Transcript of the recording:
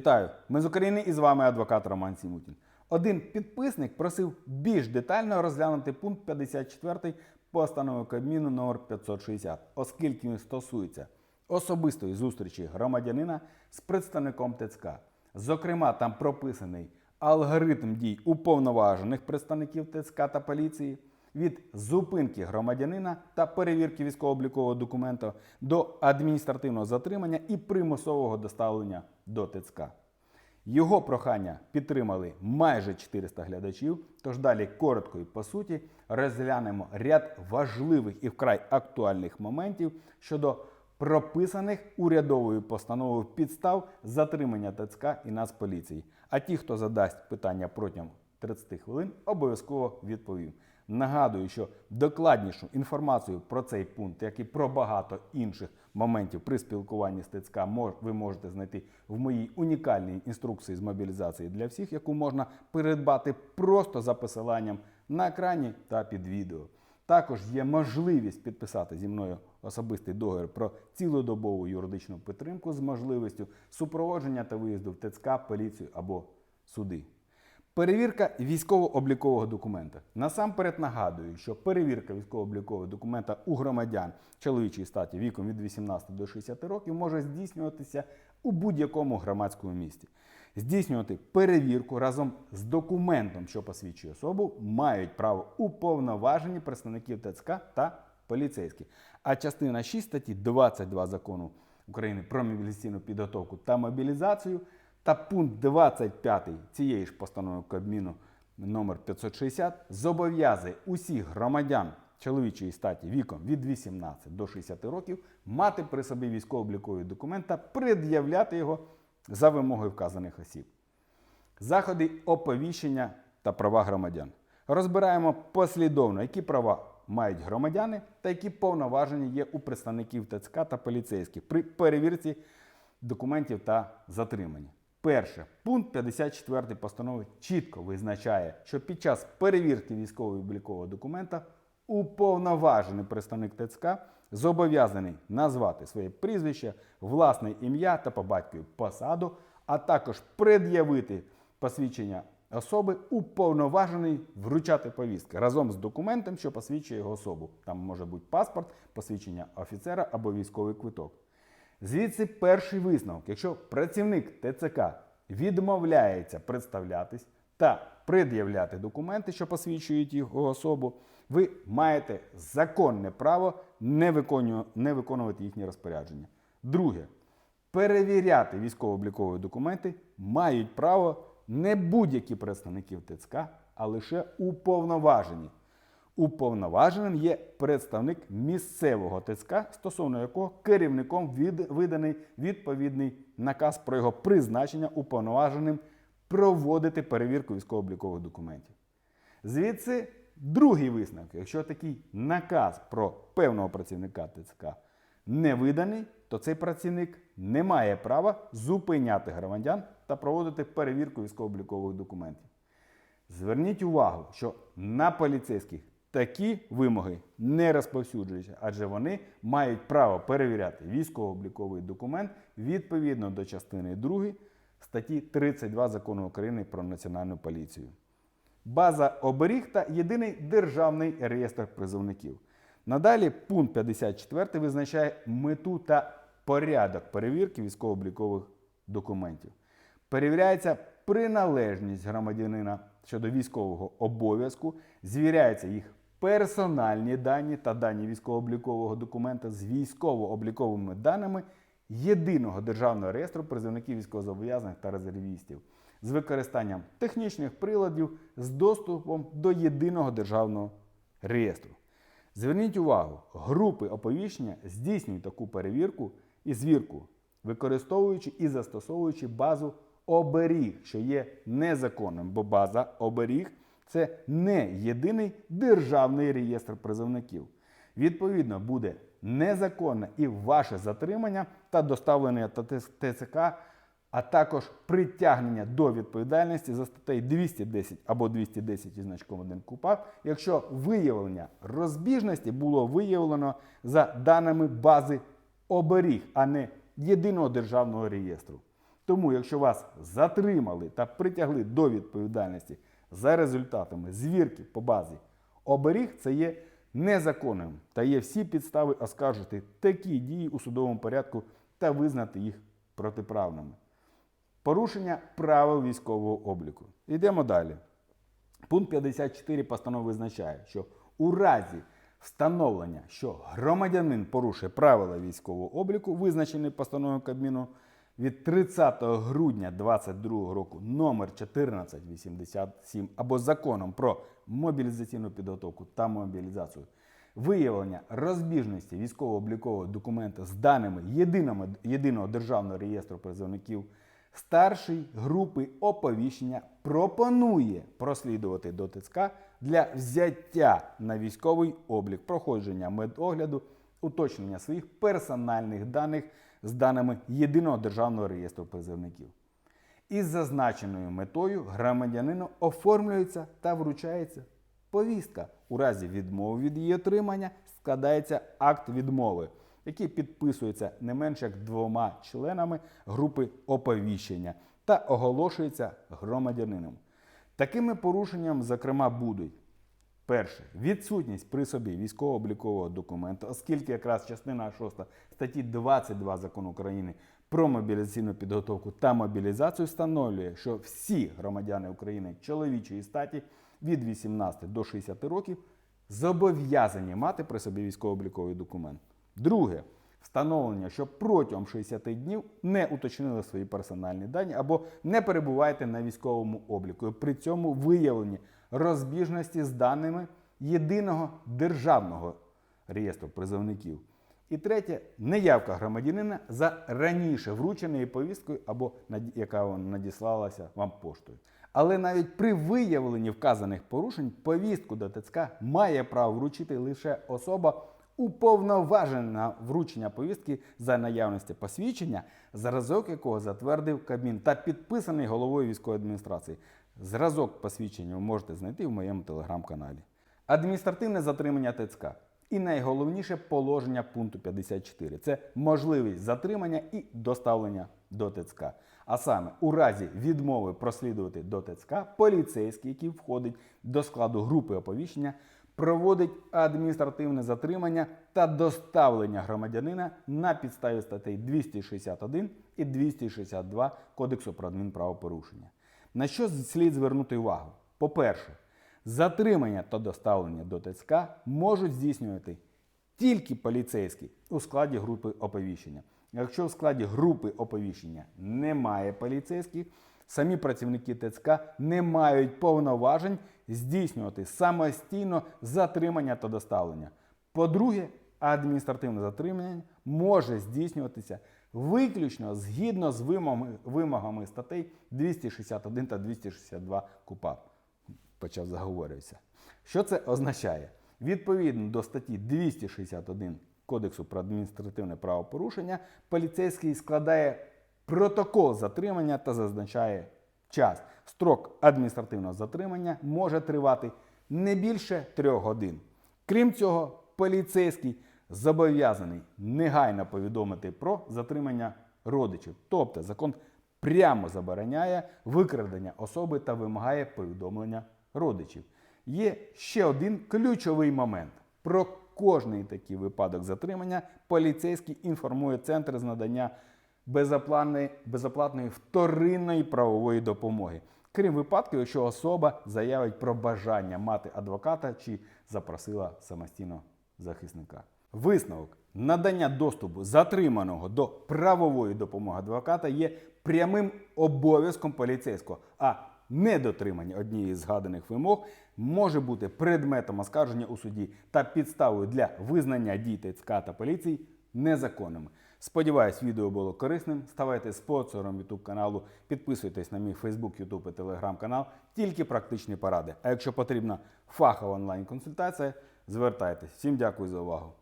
Вітаю! Ми з України і з вами адвокат Роман Сімутін. Один підписник просив більш детально розглянути пункт 54 постанови Кабміну номер 560, оскільки він стосується особистої зустрічі громадянина з представником ТЦК. Зокрема, там прописаний алгоритм дій уповноважених представників ТЦК та поліції від зупинки громадянина та перевірки військово-облікового документа до адміністративного затримання і примусового доставлення до ТЦК. Його прохання підтримали майже 400 глядачів. Тож далі коротко і по суті розглянемо ряд важливих і вкрай актуальних моментів щодо прописаних урядовою постановою підстав затримання ТЦК і Нацполіції. А ті, хто задасть питання протягом 30 хвилин, обов'язково відповім. Нагадую, що докладнішу інформацію про цей пункт, як і про багато інших моментів при спілкуванні з ТЦК, ви можете знайти в моїй унікальній інструкції з мобілізації для всіх, яку можна придбати просто за посиланням на екрані та під відео. Також є можливість підписати зі мною особистий договір про цілодобову юридичну підтримку з можливістю супроводження та виїзду в ТЦК, поліцію або суди. Перевірка військово-облікового документа. Насамперед нагадую, що перевірка військово-облікового документа у громадян чоловічої статі віком від 18 до 60 років може здійснюватися у будь-якому громадському місті. Здійснювати перевірку разом з документом, що посвідчує особу, мають право уповноважені представників ТЦК та поліцейські. А частина 6 статті 22 закону України про мобілізаційну підготовку та мобілізацію та пункт 25 цієї ж постанови Кабміну номер 560 зобов'язує усіх громадян чоловічої статі віком від 18 до 60 років мати при собі військово-обліковий документ та пред'являти його за вимогою вказаних осіб. Заходи оповіщення та права громадян. Розбираємо послідовно, які права мають громадяни та які повноваження є у представників ТЦК та поліцейських при перевірці документів та затриманні. Перше, пункт 54 постанови чітко визначає, що під час перевірки військово-облікового документа уповноважений представник ТЦК зобов'язаний назвати своє прізвище, власне ім'я та по батькові посаду, а також пред'явити посвідчення особи, уповноважений вручати повістки разом з документом, що посвідчує його особу. Там може бути паспорт, посвідчення офіцера або військовий квиток. Звідси перший висновок. Якщо працівник ТЦК відмовляється представлятись та пред'являти документи, що посвідчують його особу, ви маєте законне право не, виконувати їхні розпорядження. Друге, перевіряти військово-облікові документи мають право не будь-які представники ТЦК, а лише уповноважені. Уповноваженим є представник місцевого ТЦК, стосовно якого керівником від, виданий відповідний наказ про його призначення уповноваженим проводити перевірку військово-облікових документів. Звідси другий висновок. Якщо такий наказ про певного працівника ТЦК не виданий, то цей працівник не має права зупиняти громадян та проводити перевірку військово-облікових документів. Зверніть увагу, що на поліцейських такі вимоги не розповсюджуються, адже вони мають право перевіряти військово-обліковий документ відповідно до частини 2 статті 32 закону України про національну поліцію. База оберіг та єдиний державний реєстр призовників. Надалі пункт 54 визначає мету та порядок перевірки військово-облікових документів. Перевіряється приналежність громадянина щодо військового обов'язку, звіряються їх персональні дані та дані військово-облікового документа з військово-обліковими даними єдиного державного реєстру призовників військовозобов'язаних та резервістів з використанням технічних приладів з доступом до єдиного державного реєстру. Зверніть увагу, групи оповіщення здійснюють таку перевірку і звірку, використовуючи і застосовуючи базу оберіг, що є незаконним, бо база оберіг це не єдиний державний реєстр призовників. Відповідно, буде незаконне і ваше затримання та доставлення та ТЦК, а також притягнення до відповідальності за статтею 210 або 210 із значком 1 КУПАП, якщо виявлення розбіжності було виявлено за даними бази оберіг, а не єдиного державного реєстру. Тому, якщо вас затримали та притягли до відповідальності за результатами звірки по базі оберіг, це є незаконним та є всі підстави оскаржити такі дії у судовому порядку та визнати їх протиправними. Порушення правил військового обліку. Йдемо далі. Пункт 54 постанови визначає, що у разі встановлення, що громадянин порушує правила військового обліку, визначені постановою Кабміну від 30 грудня 2022 року номер 1487 або законом про мобілізаційну підготовку та мобілізацію, виявлення розбіжності військово-облікового документа з даними єдиного, єдиного державного реєстру призовників Старший групи оповіщення пропонує прослідувати до ТЦК для взяття на військовий облік, проходження медогляду, уточнення своїх персональних даних з даними єдиного державного реєстру призовників. Із зазначеною метою громадянину оформлюється та вручається повістка. У разі відмови від її отримання складається акт відмови, який підписується не менше як двома членами групи оповіщення та оголошується громадянином. Такими порушенням, зокрема, будуть Перше, відсутність при собі військово-облікового документу, оскільки якраз частина 6 статті 22 закону України про мобілізаційну підготовку та мобілізацію встановлює, що всі громадяни України чоловічої статі від 18 до 60 років зобов'язані мати при собі військово-обліковий документ. Друге, встановлення, що протягом 60 днів не уточнили свої персональні дані або не перебуваєте на військовому обліку. При цьому виявлені розбіжності з даними єдиного державного реєстру призовників. І третє неявка громадянина за раніше врученою повісткою або яка надіслалася вам поштою. Але навіть при виявленні вказаних порушень повістку до ТЦК має право вручити лише особа, уповноважена на вручення повістки за наявності посвідчення, зразок якого затвердив Кабмін та підписаний головою військової адміністрації. Зразок посвідчення ви можете знайти в моєму телеграм-каналі. Адміністративне затримання ТЦК. І найголовніше положення пункту 54 це можливість затримання і доставлення до ТЦК. А саме, у разі відмови прослідувати до ТЦК, поліцейський, який входить до складу групи оповіщення, проводить адміністративне затримання та доставлення громадянина на підставі статей 261 і 262 Кодексу про адмінправопорушення. На що слід звернути увагу? По-перше, затримання та доставлення до ТЦК можуть здійснювати тільки поліцейські у складі групи оповіщення. Якщо в складі групи оповіщення немає поліцейських, самі працівники ТЦК не мають повноважень здійснювати самостійно затримання та доставлення. По-друге, адміністративне затримання може здійснюватися виключно згідно з вимогами, статей 261 та 262 КУПАП почав заговорюватися. Що це означає? Відповідно до статті 261 Кодексу про адміністративне правопорушення, поліцейський складає протокол затримання та зазначає час. Строк адміністративного затримання може тривати не більше трьох годин. Крім цього, поліцейський зобов'язаний негайно повідомити про затримання родичів. Тобто закон прямо забороняє викрадення особи та вимагає повідомлення родичів. Є ще один ключовий момент. Про кожний такий випадок затримання поліцейський інформує центр з надання безоплатної, безоплатної вторинної правової допомоги. Крім випадків, якщо особа заявить про бажання мати адвоката чи запросила самостійно захисника. Висновок надання доступу затриманого до правової допомоги адвоката є прямим обов'язком поліцейського, а недотримання однієї з згаданих вимог може бути предметом оскарження у суді та підставою для визнання дій ТЦК та поліції незаконними. Сподіваюсь, відео було корисним. Ставайте спонсором YouTube каналу, підписуйтесь на мій Facebook, YouTube і Telegram канал. Тільки практичні поради. А якщо потрібна фахова онлайн-консультація, звертайтесь. Всім дякую за увагу.